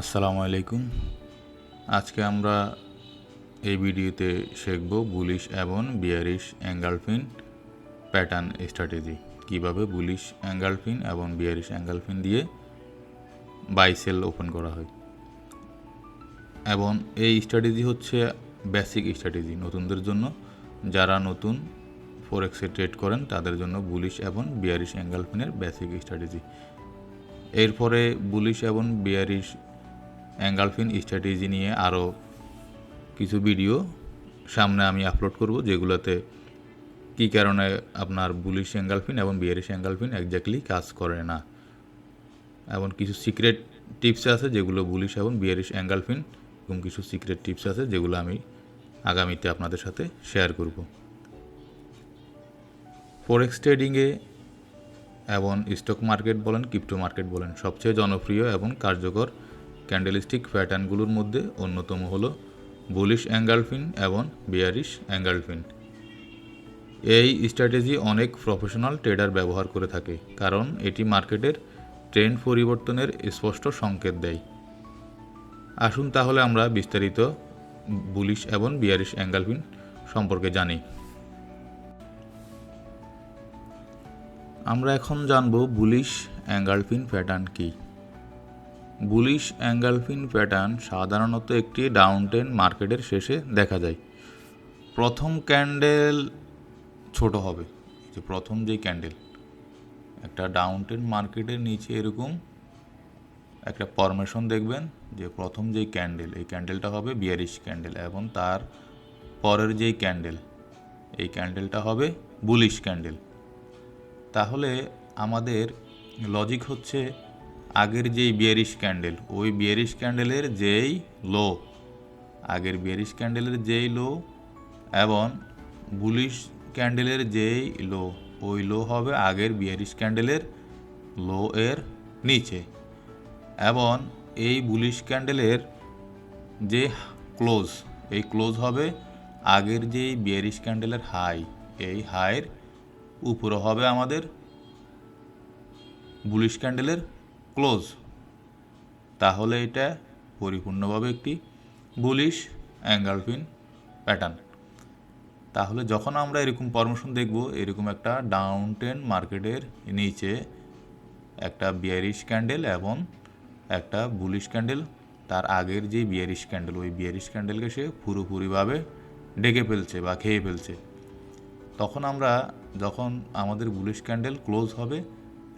আসসালামু আলাইকুম। আজকে আমরা এই ভিডিওতে শিখব বুলিশ এবং বিয়ারিশ অ্যাঙ্গালফিন প্যাটার্ন স্ট্র্যাটেজি। কীভাবে বুলিশ অ্যাঙ্গালফিন এবং বিয়ারিশ অ্যাঙ্গালফিন দিয়ে বাইসেল ওপেন করা হয়। এবং এই স্ট্র্যাটেজি হচ্ছে বেসিক স্ট্র্যাটেজি নতুনদের জন্য। যারা নতুন ফোরেক্সে ট্রেড করেন, তাদের জন্য বুলিশ এবং বিয়ারিশ অ্যাঙ্গালফিনের বেসিক স্ট্র্যাটেজি। এরপরে বুলিশ এবং বিয়ারিশ অ্যাঙ্গালফিন স্ট্র্যাটেজি নিয়ে আরও কিছু ভিডিও সামনে আমি আপলোড করব, যেগুলোতে কী কারণে আপনার বুলিশ অ্যাঙ্গালফিন এবং বিয়ারিশ অ্যাঙ্গালফিন একজাক্টলি কাজ করে না। এবং কিছু সিক্রেট টিপস আছে যেগুলো বুলিশ এবং বিয়ারিশ অ্যাঙ্গালফিন, এবং কিছু সিক্রেট টিপস আছে যেগুলো আমি আগামীতে আপনাদের সাথে শেয়ার করব। ফরেক্স ট্রেডিংয়ে এবং স্টক মার্কেট বলেন ক্রিপ্টো মার্কেট বলেন, সবচেয়ে জনপ্রিয় এবং কার্যকর ক্যান্ডেলিস্টিক প্যাটার্নগুলোর মধ্যে অন্যতম হলো বুলিশ অ্যাঙ্গালফিন এবং বিয়ারিশ অ্যাঙ্গালফিন এই স্ট্র্যাটেজি অনেক প্রফেশনাল ট্রেডার ব্যবহার করে থাকে, কারণ এটি মার্কেটের ট্রেন্ড পরিবর্তনের স্পষ্ট সংকেত দেয়। আসুন তাহলে আমরা বিস্তারিত বুলিশ এবং বিয়ারিশ অ্যাঙ্গালফিন সম্পর্কে জানি। আমরা এখন জানব বুলিশ অ্যাঙ্গালফিন প্যাটার্ন কী। বুলিশ অ্যাঙ্গালফিন প্যাটার্ন সাধারণত একটি ডাউনটেন মার্কেটের শেষে দেখা যায়। প্রথম ক্যান্ডেল ছোট হবে। যে প্রথম যে ক্যান্ডেল, একটা ডাউনটেন মার্কেটের নিচে এরকম একটা ফরমেশন দেখবেন যে প্রথম যেই ক্যান্ডেল, এই ক্যান্ডেলটা হবে বিয়ারিশ ক্যান্ডেল এবং তার পরের যেই ক্যান্ডেল, এই ক্যান্ডেলটা হবে বুলিশ ক্যান্ডেল। তাহলে আমাদের লজিক হচ্ছে আগের যেই বিয়ারিশ ক্যান্ডেল, ওই বিয়ারিশ ক্যান্ডেলের যেই লো, আগের বিয়ারিশ ক্যান্ডেলের যেই লো এবং বুলিশ ক্যান্ডেলের যেই লো, ওই লো হবে আগের বিয়ারিশ ক্যান্ডেলের লো এর নিচে এবং এই বুলিশ ক্যান্ডেলের যে ক্লোজ, এই ক্লোজ হবে আগের যেই বিয়ারিশ ক্যান্ডেলের হাই, এই হাইয়ের উপরে হবে আমাদের বুলিশ ক্যান্ডেলের ক্লোজ। তাহলে এটা পরিপূর্ণভাবে একটি বুলিশ অ্যাঙ্গালফিন প্যাটার্ন। তাহলে যখন আমরা এরকম পরামর্শন দেখব, এরকম একটা ডাউন টেন মার্কেটের নিচে একটা বিয়ারিশ ক্যান্ডেল এবং একটা বুলিশ ক্যান্ডেল তার আগের যে বিয়ারিশ ক্যান্ডেল ওই বিয়ারিশ ক্যান্ডেলকে সে পুরোপুরিভাবে ডেকে ফেলছে বা খেয়ে ফেলছে। তখন আমরা, যখন আমাদের বুলিশ ক্যান্ডেল ক্লোজ হবে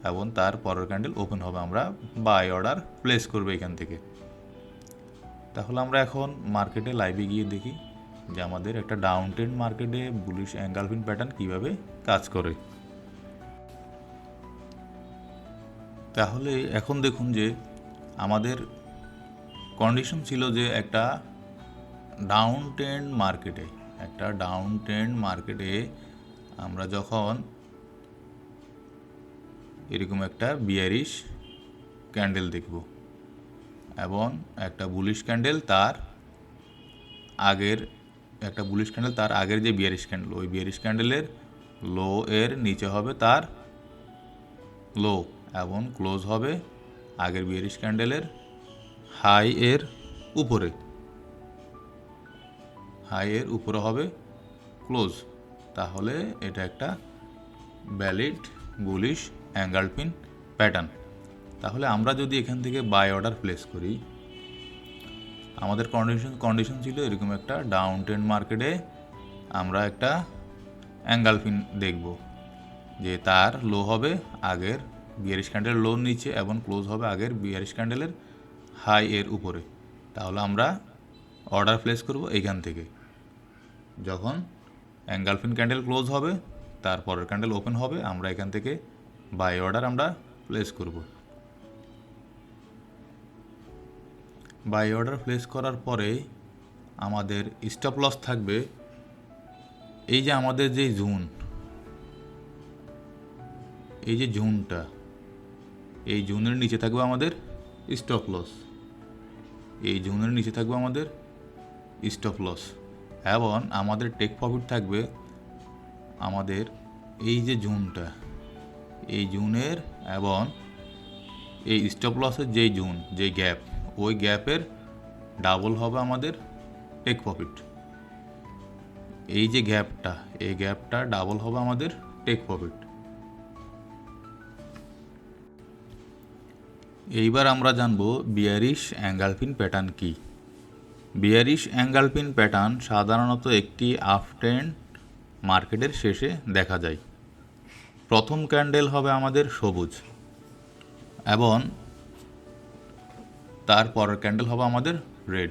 এবং তার পরের ক্যান্ডেল ওপেন হবে আমরা বাই অর্ডার প্লেস করব এখান থেকে। তাহলে আমরা এখন মার্কেটে লাইভে গিয়ে দেখি যে আমাদের একটা ডাউন ট্রেন্ড মার্কেটে বুলিশ অ্যাঙ্গালফিন প্যাটার্ন কীভাবে কাজ করে। তাহলে এখন দেখুন যে আমাদের কন্ডিশন ছিল যে একটা ডাউন ট্রেন্ড মার্কেটে একটা ডাউন ট্রেন্ড মার্কেটে আমরা যখন এরকম একটা বিয়ারিশ ক্যান্ডেল দেখব। এবং একটা বুলিশ ক্যান্ডেল তার আগের, একটা বুলিশ ক্যান্ডেল তার আগের যে বিয়ারিশ ক্যান্ডেল, ওই বিয়ারিশ ক্যান্ডেলের লো এর নিচে হবে তার লো এবং ক্লোজ হবে আগের বিয়ারিশ ক্যান্ডেলের হাই এর উপরে। হাই এর উপরে হবে ক্লোজ। তাহলে এটা একটা ভ্যালিড বুলিশ অ্যাঙ্গালপিন প্যাটার্ন। তাহলে আমরা যদি এখান থেকে বাই অর্ডার প্লেস করি, আমাদের কন্ডিশন কন্ডিশন ছিল এরকম একটা ডাউন ট্রেন্ড মার্কেটে আমরা একটা অ্যাঙ্গাল অ্যাঙ্গালফিন দেখব, যে তার লো হবে আগের বিয়ারিশ ক্যান্ডেলের লোর নিচে এবং ক্লোজ হবে আগের বিয়ারিশ ক্যান্ডেলের হাই এর উপরে। তাহলে আমরা অর্ডার প্লেস করব এইখান থেকে। যখন অ্যাঙ্গালফিন ক্যান্ডেল ক্লোজ হবে, তারপরের ক্যান্ডেল ওপেন হবে, আমরা এখান থেকে বাই অর্ডার আমরা প্লেস করব। বাই অর্ডার প্লেস করার পরে আমাদের স্টপ লস থাকবে। এই যে আমাদের যে জুন এই যে জুনটা এই জুনের নিচে থাকবে আমাদের স্টপ লস এই জুনের নিচে থাকবে আমাদের স্টপ লস এবং আমাদের টেক প্রফিট থাকবে আমাদের এই যে জুনটা এই জুনের এবং এই স্টপ লসের যেই জুন, যেই গ্যাপ ওই গ্যাপের ডাবল হবে আমাদের টেক প্রফিট এই যে গ্যাপটা এই গ্যাপটা ডাবল হবে আমাদের টেক প্রফিট এইবার আমরা জানব বিয়ারিশ অ্যাঙ্গালফিন প্যাটার্ন কি? বিয়ারিশ অ্যাঙ্গালফিন প্যাটার্ন সাধারণত একটি আফটেন্ড মার্কেটের শেষে দেখা যায়। প্রথম ক্যান্ডেল হবে আমাদের সবুজ। এবং তারপরের ক্যান্ডেল হবে আমাদের রেড।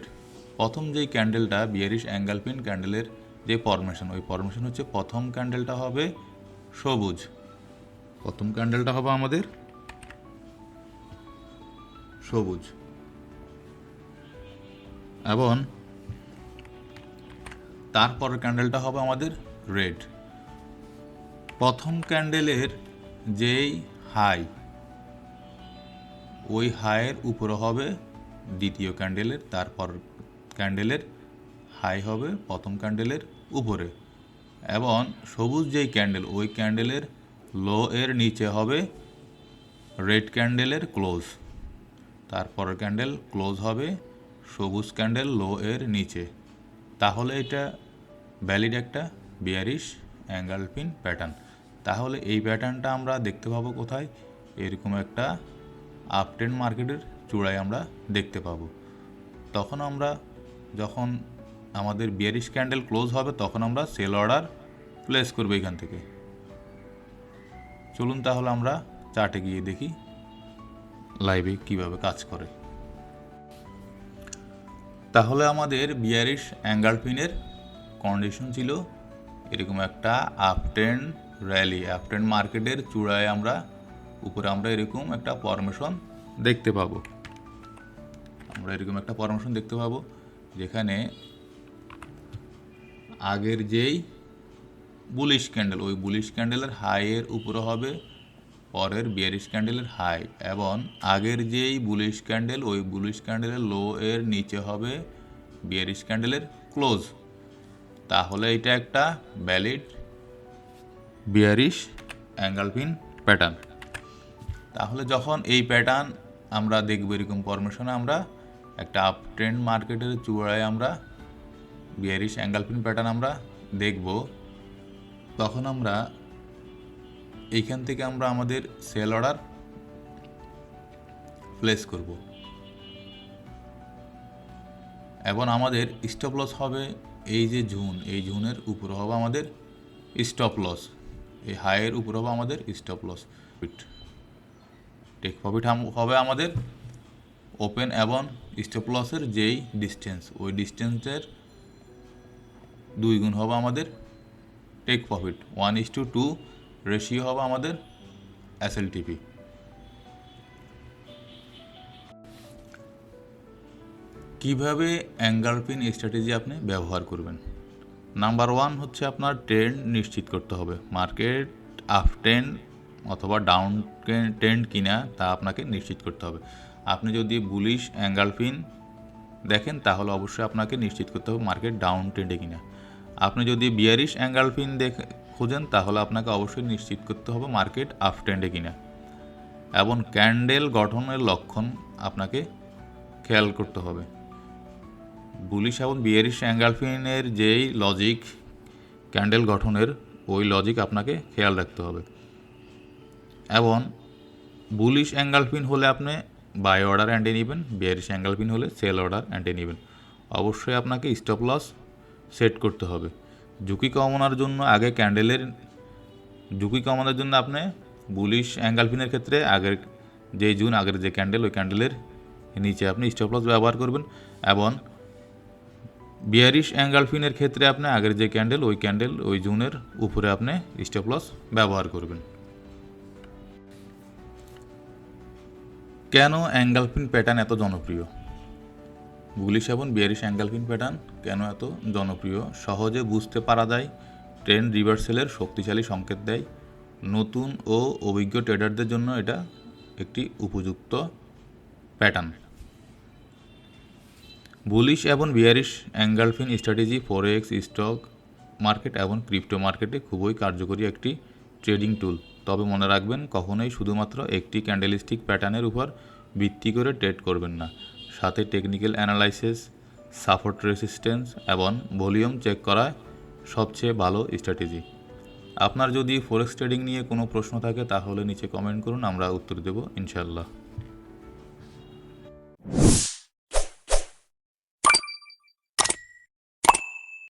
প্রথম যেই ক্যান্ডেলটা, বিয়ারিশ অ্যাঙ্গালপিন ক্যান্ডেলের যে ফরমেশন ওই ফরমেশন হচ্ছে প্রথম ক্যান্ডেলটা হবে সবুজ। প্রথম ক্যান্ডেলটা হবে আমাদের সবুজ। এবং তারপরের ক্যান্ডেলটা হবে আমাদের রেড। প্রথম ক্যান্ডেলের যেই হাই, ওই হাইয়ের উপরে হবে দ্বিতীয় ক্যান্ডেলের, তারপর ক্যান্ডেলের হাই হবে প্রথম ক্যান্ডেলের উপরে। এবং সবুজ যেই ক্যান্ডেল, ওই ক্যান্ডেলের লো এর নিচে হবে রেড ক্যান্ডেলের ক্লোজ। তারপরের ক্যান্ডেল ক্লোজ হবে সবুজ ক্যান্ডেল লো এর নিচে। তাহলে এটা ভ্যালিড একটা বিয়ারিশ অ্যাঙ্গেল পিন প্যাটার্ন তাহলে এই প্যাটার্নটা আমরা দেখতে পাবো কোথায়? এরকম একটা আপটেন মার্কেটের চূড়ায় আমরা দেখতে পাবো। তখন আমরা যখন আমাদের বিয়ারিশ ক্যান্ডেল ক্লোজ হবে, তখন আমরা সেল অর্ডার প্লেস করব এখান থেকে। চলুন তাহলে আমরা চার্টে গিয়ে দেখি লাইভে কীভাবে কাজ করে। তাহলে আমাদের বিয়ারিশ অ্যাঙ্গাল পিনের কন্ডিশন ছিল এরকম একটা আপটেন র্যালি আপটেন মার্কেটের চূড়ায় আমরা, উপরে আমরা এরকম একটা ফরমেশন দেখতে পাবো। আমরা এরকম একটা ফরমেশন দেখতে পাবো, যেখানে আগের যেই বুলিশ ক্যান্ডেল ওই বুলিশ ক্যান্ডেলের হাইয়ের উপরে হবে, পরের বিয়ারিশ ক্যান্ডেলের হাই এবং আগের যেই বুলিশ ক্যান্ডেল ওই বুলিশ ক্যান্ডেলের লো এর নিচে হবে বিয়ারিশ ক্যান্ডেলের ক্লোজ তাহলে এটা একটা ভ্যালিড বিয়ারিশ অ্যাঙ্গালপিন প্যাটার্ন। তাহলে যখন এই প্যাটার্ন আমরা দেখব এরকম ফরমেশনে আমরা একটা আপ ট্রেন্ড মার্কেটের চূড়ায় আমরা বিয়ারিশ অ্যাঙ্গালপিন প্যাটার্ন আমরা দেখব তখন আমরা এইখান থেকে আমরা আমাদের সেল অর্ডার প্লেস করব। এবং আমাদের স্টপ লস হবে এই যে জুন এই জুনের উপরে হবে আমাদের স্টপ লস এই হাইয়ের উপর হবে আমাদের স্টপ লস টেক প্রফিট হবে আমাদের ওপেন এবং স্টপ লসের যেই ডিস্টেন্স ওই ডিস্টেন্সের দুই গুণ হবে আমাদের take profit one is to two ratio হবে আমাদের এসএলটিপি কীভাবে অ্যাঙ্গার পিন স্ট্র্যাটেজি আপনি ব্যবহার করবেন? নাম্বার ওয়ান হচ্ছে আপনার ট্রেন্ড নিশ্চিত করতে হবে। মার্কেট আপ ট্রেন্ড অথবা ডাউন ট্রেন্ড কিনা তা আপনাকে নিশ্চিত করতে হবে। আপনি যদি বুলিশ অ্যাঙ্গাল পিন দেখেন তাহলে অবশ্যই আপনাকে নিশ্চিত করতে হবে মার্কেট ডাউন ট্রেন্ডে কিনা। আপনি যদি বিয়ারিশ অ্যাঙ্গাল পিন দেখে, খুঁজেন তাহলে আপনাকে অবশ্যই নিশ্চিত করতে হবে মার্কেট আপ ট্রেন্ডে কিনা। এবং ক্যান্ডেল গঠনের লক্ষণ আপনাকে খেয়াল করতে হবে। বুলিশ এবং বিয়ারিশ অ্যাঙ্গালফিনের যেই লজিক ক্যান্ডেল গঠনের, ওই লজিক আপনাকে খেয়াল রাখতে হবে। এবং বুলিশ অ্যাঙ্গালফিন হলে আপনি বাই অর্ডার অ্যান্ডে নেবেন বিয়ারিশ অ্যাঙ্গালফিন হলে সেল অর্ডার অ্যান্ডে নেবেন। অবশ্যই আপনাকে স্টপ লস সেট করতে হবে। ঝুঁকি কমানোর জন্য আগে ক্যান্ডেলের ঝুঁকি কমানোর জন্য আপনি বুলিশ অ্যাঙ্গালফিনের ক্ষেত্রে আগের যে জুন, আগের যে ক্যান্ডেল ওই ক্যান্ডেলের নিচে আপনি স্টপ লস ব্যবহার করবেন। এবং বিয়ারিশ অ্যাঙ্গালফিনের ক্ষেত্রে আপনি আগের যে ক্যান্ডেল, ওই ক্যান্ডেল, ওই জুনের উপরে আপনি স্টপ লস ব্যবহার করবেন। কেন অ্যাঙ্গালফিন প্যাটার্ন এত জনপ্রিয়? বুলিশ এবং বিয়ারিশ অ্যাঙ্গালফিন প্যাটার্ন কেন এত জনপ্রিয়? সহজে বুঝতে পারা যায়, ট্রেন রিভার্সেলের শক্তিশালী সংকেত দেয়। নতুন ও অভিজ্ঞ ট্রেডারদের জন্য এটা একটি উপযুক্ত প্যাটার্ন। বুলিশ এবং bearish engulfing strategy forex stock market এবং ক্রিপ্টো মার্কেটে খুবই কার্যকরী একটি ট্রেডিং টুল তবে মনে রাখবেন, কখনোই শুধুমাত্র একটি ক্যান্ডেলিস্টিক প্যাটার্নের উপর ভিত্তি করে ট্রেড করবেন না। সাথে টেকনিক্যাল অ্যানালাইসিস সাপোর্ট রেসিস্ট্যান্স এবং ভলিউম চেক করা সবচেয়ে ভালো স্ট্র্যাটেজি আপনার যদি ফরেক্স ট্রেডিং নিয়ে কোনো প্রশ্ন থাকে, তাহলে নিচে কমেন্ট করুন, আমরা উত্তর দেব ইনশাল্লাহ